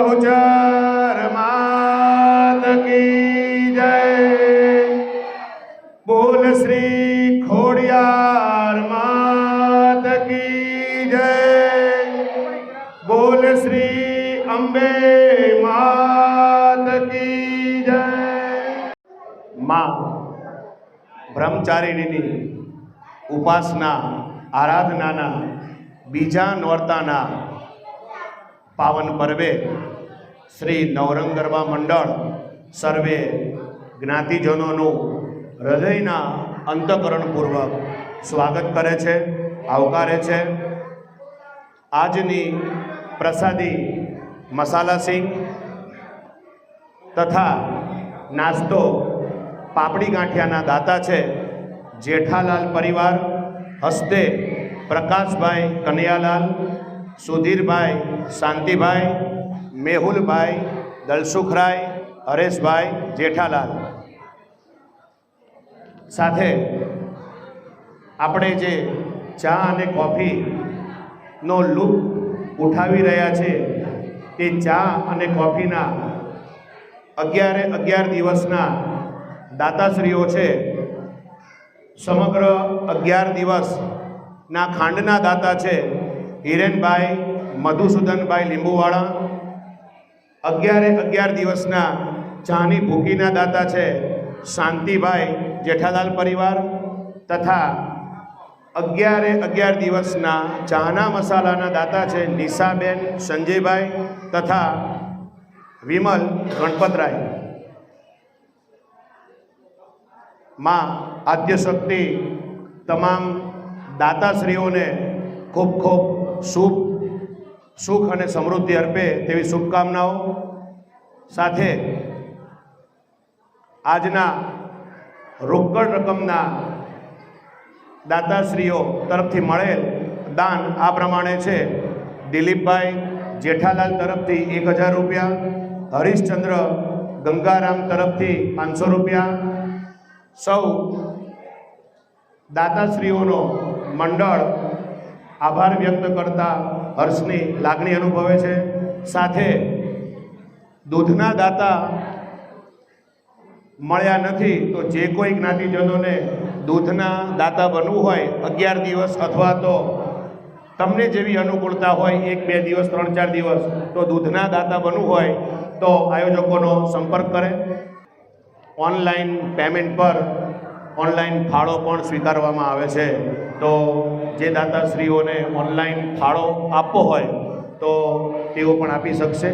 बहुचर मात की जय। बोल श्री खोड़ियार मात की जय। बोल श्री अंबे मात की जय। माँ आराधना ना बीजा બીજા ना પાવન પર્વે શ્રી નવરંગ ગરબા મંડળ સર્વે જ્ઞાતિજનોનું હૃદયના અંતકરણપૂર્વક સ્વાગત કરે છે, આવકારે છે. આજની પ્રસાદી મસાલા સિંગ તથા નાસ્તો પાપડી ગાંઠિયાના દાતા છે જેઠાલાલ પરિવાર, હસ્તે પ્રકાશભાઈ કનૈયાલાલ સુધીરભાઈ, શાંતિભાઈ, મેહુલભાઈ, દલસુખરાય, હરેશભાઈ, જેઠાલાલ. સાથે આપણે જે ચા અને કોફીનો લુપ ઉઠાવી રહ્યા છે, તે ચા અને કોફીના અગિયારે અગિયાર દિવસના દાતાશ્રીઓ છે. સમગ્ર અગિયાર દિવસના ખાંડના દાતા છે. હિરેનભાઈ, મધુસૂદનભાઈ લીંબુવાળા. અગિયારે અગિયાર દિવસના ચાની ભૂકીના દાતા છે શાંતિભાઈ જેઠાલાલ પરિવાર તથા અગિયારે અગિયાર દિવસના ચાના મસાલાના દાતા છે નિશાબેન સંજયભાઈ તથા વિમલ ગણપતરાય. માં આદ્યશક્તિ તમામ દાતાશ્રીઓને ખૂબ ખૂબ શુભ, સુખ અને સમૃદ્ધિ અર્પે તેવી શુભકામનાઓ. સાથે આજના રોકડ રકમના દાતાશ્રીઓ તરફથી મળેલ દાન આ પ્રમાણે છે. દિલીપભાઈ જેઠાલાલ તરફથી એક હજાર રૂપિયા, હરીશચંદ્ર ગંગારામ તરફથી પાંચસો રૂપિયા. સૌ દાતાશ્રીઓનો મંડળ આભાર વ્યક્ત કરતા હર્ષની લાગણી અનુભવે છે. સાથે દૂધના દાતા મળ્યા નથી તો જે કોઈ જ્ઞાતિજનોને દૂધના દાતા બનવું હોય અગિયાર દિવસ અથવા તો તમને જેવી અનુકૂળતા હોય એક, બે દિવસ, ત્રણ, ચાર દિવસ તો દૂધના દાતા બનવું હોય તો આયોજકોનો સંપર્ક કરે. ઓનલાઈન પેમેન્ટ પર ઓનલાઈન ફાળો પણ સ્વીકારવામાં આવે છે. તો જે દાતાશ્રીઓને ઓનલાઈન ફાળો આપવો હોય તો તેઓ પણ આપી શકશે.